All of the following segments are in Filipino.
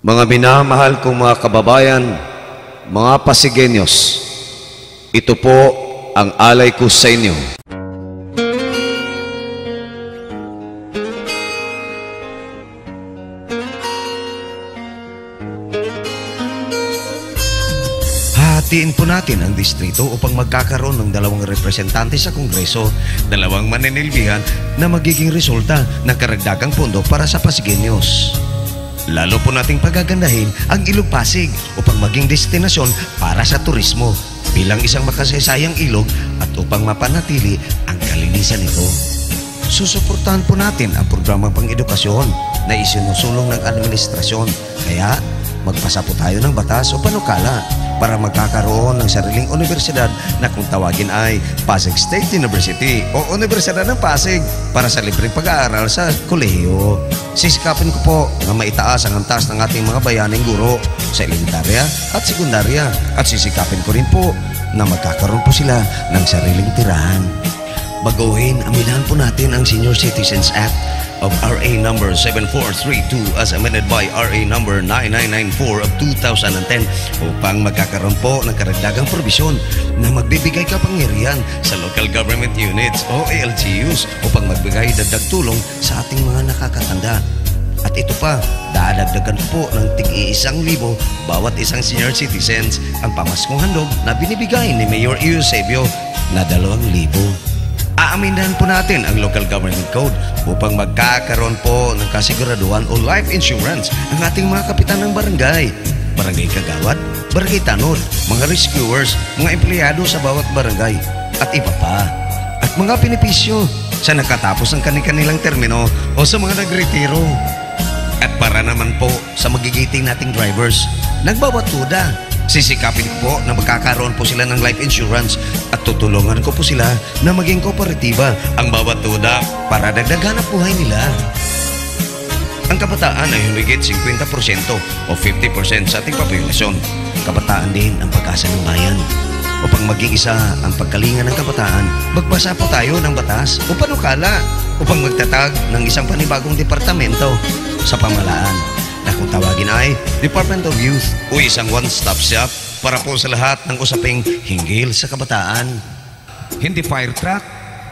Mga minamahal kong mga kababayan, mga Pasigenyos, ito po ang alay ko sa inyo. Hahatiin po natin ang distrito upang magkakaroon ng dalawang representante sa Kongreso, dalawang mananilbihan na magiging resulta ng karagdagang pondo para sa Pasigueños. Lalo po nating pagagandahin ang Ilog Pasig upang maging destinasyon para sa turismo bilang isang makasaysayang ilog at upang mapanatili ang kalinisan nito. Susuportahan po natin ang programang pang-edukasyon na isinusulong ng administrasyon. Kaya magpasa po tayo ng batas o panukala para magkakaroon ng sariling universidad na kung tawagin ay Pasig State University o Universidad ng Pasig para sa libreng pag-aaral sa kolehiyo. Sisikapin ko po na maitaas ang antas ng ating mga bayaning guro sa elementarya at sekundarya at sisikapin ko rin po na magkakaroon po sila ng sariling tirahan. Baguhin, amilahan po natin ang Senior Citizens Act of RA number 7432 as amended by RA number 9994 of 2010 upang magkakaroon po ng karagdagang probisyon na magbibigay kapangyarihan sa local government units o ALGUs upang magbigay dagdag tulong sa ating mga nakakatanda. At ito pa, dadagdagan po ng tig-iisang libo bawat isang senior citizens ang pamaskong handog na binibigay ni Mayor Eusebio na dalawang libo. Aamindahan po natin ang local government code upang magkakaroon po ng kasiguraduhan o life insurance ang ating mga kapitan ng barangay, barangay kagawad, barangay tanod, mga rescuers, mga empleyado sa bawat barangay, at iba pa. At mga benepisyo sa nakatapos ng kanilang termino o sa mga nagretiro. At para naman po sa magigiting nating drivers, nagbabatuda Sisikapin ko po na magkakaroon po sila ng life insurance at tutulungan ko po sila na maging kooperatiba ang bawat tuda para dagdagan ang buhay nila. Ang kabataan ay humigit 50% o 50% sa ating populasyon. Kabataan din ang pag-asa ng bayan. Upang maging isa ang pagkalinga ng kabataan, magbasa po tayo ng batas o panukala upang magtatag ng isang panibagong departamento sa pamalaan na kung tawagin ay Department of Youth o isang one-stop shop para po sa lahat ng usaping hinggil sa kabataan. Hindi fire truck,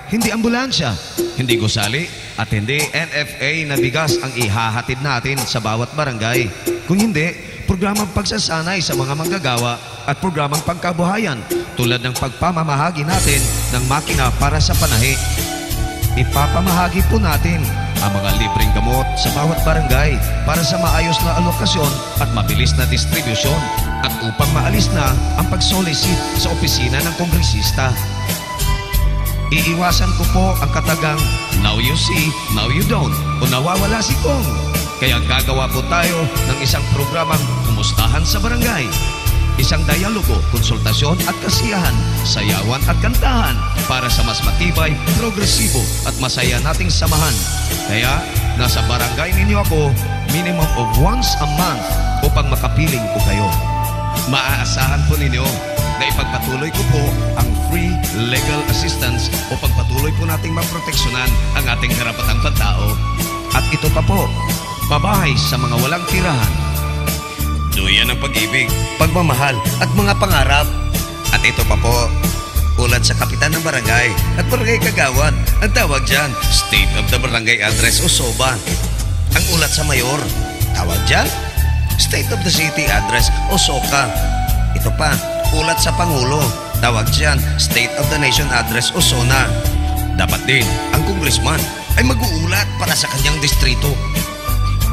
hindi ambulansya, hindi gusali, at hindi NFA na bigas ang ihahatid natin sa bawat barangay. Kung hindi, programang pagsasanay sa mga manggagawa at programang pangkabuhayan tulad ng pagpamamahagi natin ng makina para sa panahi. Ipapamahagi po natin ang mga libreng gamot sa bawat barangay para sa maayos na alokasyon at mabilis na distribusyon at upang maalis na ang pagsolicit sa opisina ng kongresista. Iiwasan ko po ang katagang now you see, now you don't o nawawala si Kong. Kaya gagawa po tayo ng isang programang kumustahan sa barangay. Isang dialogo, konsultasyon at kasiyahan, sayawan at kantahan para sa mas matibay, progresibo at masaya nating samahan. Kaya nasa barangay ninyo ako minimum of once a month upang makapiling ko kayo. Maaasahan po ninyo na ipagpatuloy ko po ang free legal assistance upang patuloy po nating maproteksyonan ang ating karapatang pantao. At ito pa po, babahay sa mga walang tirahan. Duyan ng pag-ibig, pagmamahal at mga pangarap. At ito pa po, ulat sa kapitan ng barangay at barangay kagawad. Ang tawag dyan, State of the Barangay Address o SOBA. Ang ulat sa mayor, tawag dyan, State of the City Address o SOCA. Ito pa, ulat sa Pangulo, tawag dyan, State of the Nation Address o SONA. Dapat din, ang congressman ay mag-uulat para sa kanyang distrito.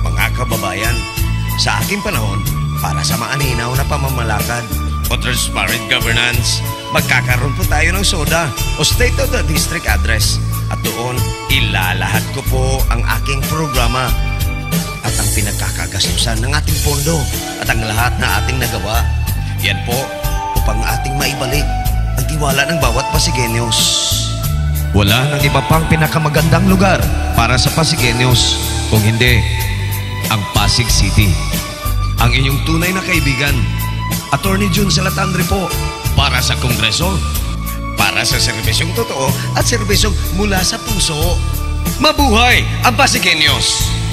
Mga kababayan, sa aking panahon, para sa maaninaw na pamamalakad o transparent governance, magkakaroon po tayo ng SODA o State of the District Address. At doon, ilalahad ko po ang aking programa at ang pinagkakagastusan ng ating pondo at ang lahat na ating nagawa. Yan po upang ating maibalik ang tiwala ng bawat Pasigueños. Wala nang iba pang pinakamagandang lugar para sa Pasigueños kung hindi ang Pasig City. Ang inyong tunay na kaibigan, Attorney Jun Salatandre po, para sa Kongreso, para sa serbisyong totoo at serbisyong mula sa puso. Mabuhay ang Pasigueños!